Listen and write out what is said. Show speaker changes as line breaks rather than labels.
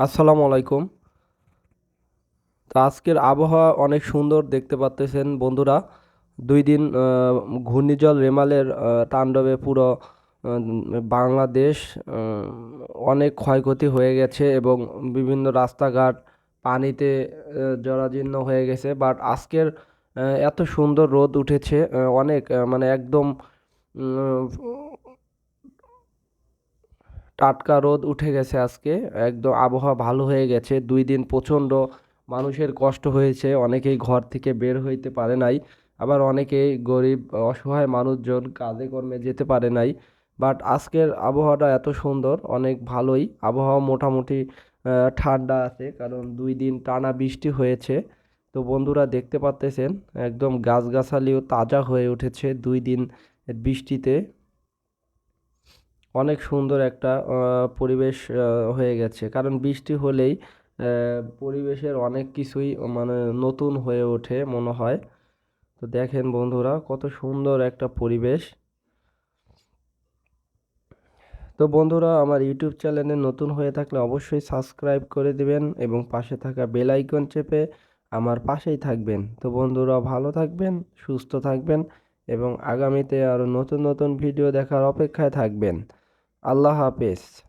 আসসালামু আলাইকুম। তো আজকের আবহাওয়া অনেক সুন্দর দেখতে পাচ্তেছেন বন্ধুরা। দুই দিন ঘূর্ণিঝড় রেমালের তাণ্ডবে পুরো বাংলাদেশ অনেক ক্ষয়ক্ষতি হয়ে গেছে এবং বিভিন্ন রাস্তাঘাট পানিতে জরাজীর্ণ হয়ে গেছে। বাট আজকের এত সুন্দর রোদ উঠেছে অনেক মানে একদম টাটকা রোদ উঠে গেছে আজকে। একদম আবহাওয়া ভালো হয়ে গেছে। দুই দিন প্রচণ্ড মানুষের কষ্ট হয়েছে। অনেকেই ঘর থেকে বের হইতে পারে নাই। আবার অনেকেই গরিব, অসহায় মানুষজন কাজে কর্মে যেতে পারে নাই। বাট আজকের আবহাওয়াটা এত সুন্দর, অনেক ভালোই। আবহাওয়া মোটামুটি ঠান্ডা আছে। কারণ দুই দিন টানা বৃষ্টি হয়েছে। তো বন্ধুরা দেখতে পাচ্তেছেন একদম গাছগাছালিও তাজা হয়ে উঠেছে দুই দিন বৃষ্টিতে। অনেক সুন্দর একটা পরিবেশ হয়ে গেছে। কারণ বৃষ্টি হলেই পরিবেশের অনেক কিছুই মানে নতুন হয়ে ওঠে মনে হয়। তো দেখেন বন্ধুরা, কত সুন্দর একটা পরিবেশ। তো বন্ধুরা, আমার ইউটিউব চ্যানেলে নতুন হয়ে থাকলে অবশ্যই সাবস্ক্রাইব করে দিবেন এবং পাশে থাকা বেল আইকন চেপে আমার পাশেই থাকবেন। তো বন্ধুরা, ভালো থাকবেন, সুস্থ থাকবেন এবং আগামীতে আরও নতুন নতুন ভিডিও দেখার অপেক্ষায় থাকবেন। Allah Hafiz.